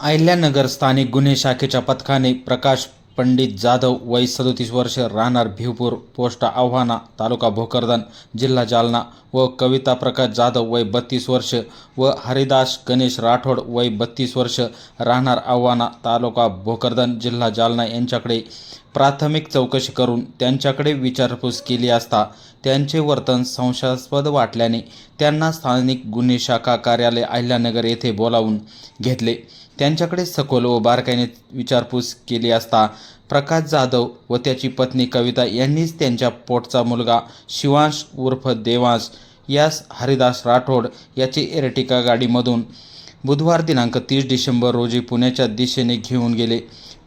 अहिल्यानगर स्थानिक गुन्हे शाखेच्या पथकाने प्रकाश पंडित जाधव वय सदोतीस वर्ष राहणार भिवपूर पोस्ट आव्हाना तालुका भोकरदन जिल्हा जालना व कविता प्रकाश जाधव वय बत्तीस वर्ष व हरिदास गणेश राठोड वय बत्तीस वर्ष राहणार आव्हाना तालुका भोकरदन जिल्हा जालना यांच्याकडे प्राथमिक चौकशी करून त्यांच्याकडे विचारपूस केली असता त्यांचे वर्तन संशयास्पद वाटल्याने त्यांना स्थानिक गुन्हे शाखा कार्यालय अहिल्यानगर येथे बोलावून घेतले. त्यांच्याकडे सखोल व बारकाईने विचारपूस केली असता प्रकाश जाधव व त्याची पत्नी कविता यांनीच त्यांच्या पोटचा मुलगा शिवांश उर्फ देवांश यास हरिदास राठोड याची एरटिका गाडीमधून बुधवार दिनांक तीस डिसेंबर रोजी पुण्याच्या दिशेने घेऊन गेले.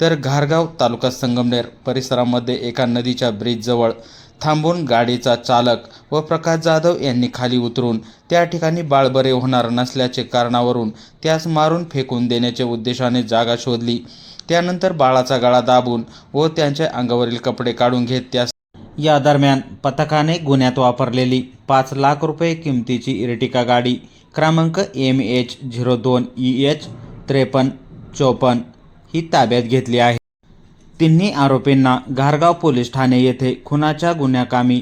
तर घारगाव तालुका संगमनेर परिसरामध्ये एका नदीच्या ब्रिजजवळ थांबून गाडीचा चालक व प्रकाश जाधव यांनी खाली उतरून त्या ठिकाणी बाळ बरे होणार नसल्याचे कारणावरून त्यास मारून फेकून देण्याच्या उद्देशाने जागा शोधली. त्यानंतर बाळाचा गळा दाबून व त्यांच्या अंगावरील कपडे काढून घेत त्यास या दरम्यान पथकाने गुन्ह्यात वापरलेली पाच लाख रुपये किमतीची इरटिका गाडी क्रमांक एम एच झिरो दोन ई एच त्रेपन्न चोपन्न ही ताब्यात घेतली आहे. तिन्ही आरोपींना घारगाव पोलीस ठाणे येथे खुनाच्या गुन्ह्याकामी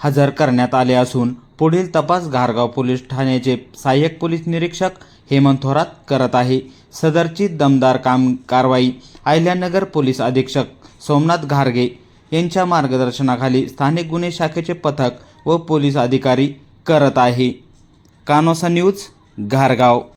हजर करण्यात आले असून पुढील तपास घारगाव पोलीस ठाण्याचे सहाय्यक पोलीस निरीक्षक हेमंत थोरात करत आहे. सदरची दमदार काम कारवाई अहिल्यानगर पोलीस अधीक्षक सोमनाथ घारगे यांच्या मार्गदर्शनाखाली स्थानिक गुन्हे शाखेचे पथक व पोलीस अधिकारी करत आहे. कानोसा न्यूज घारगाव.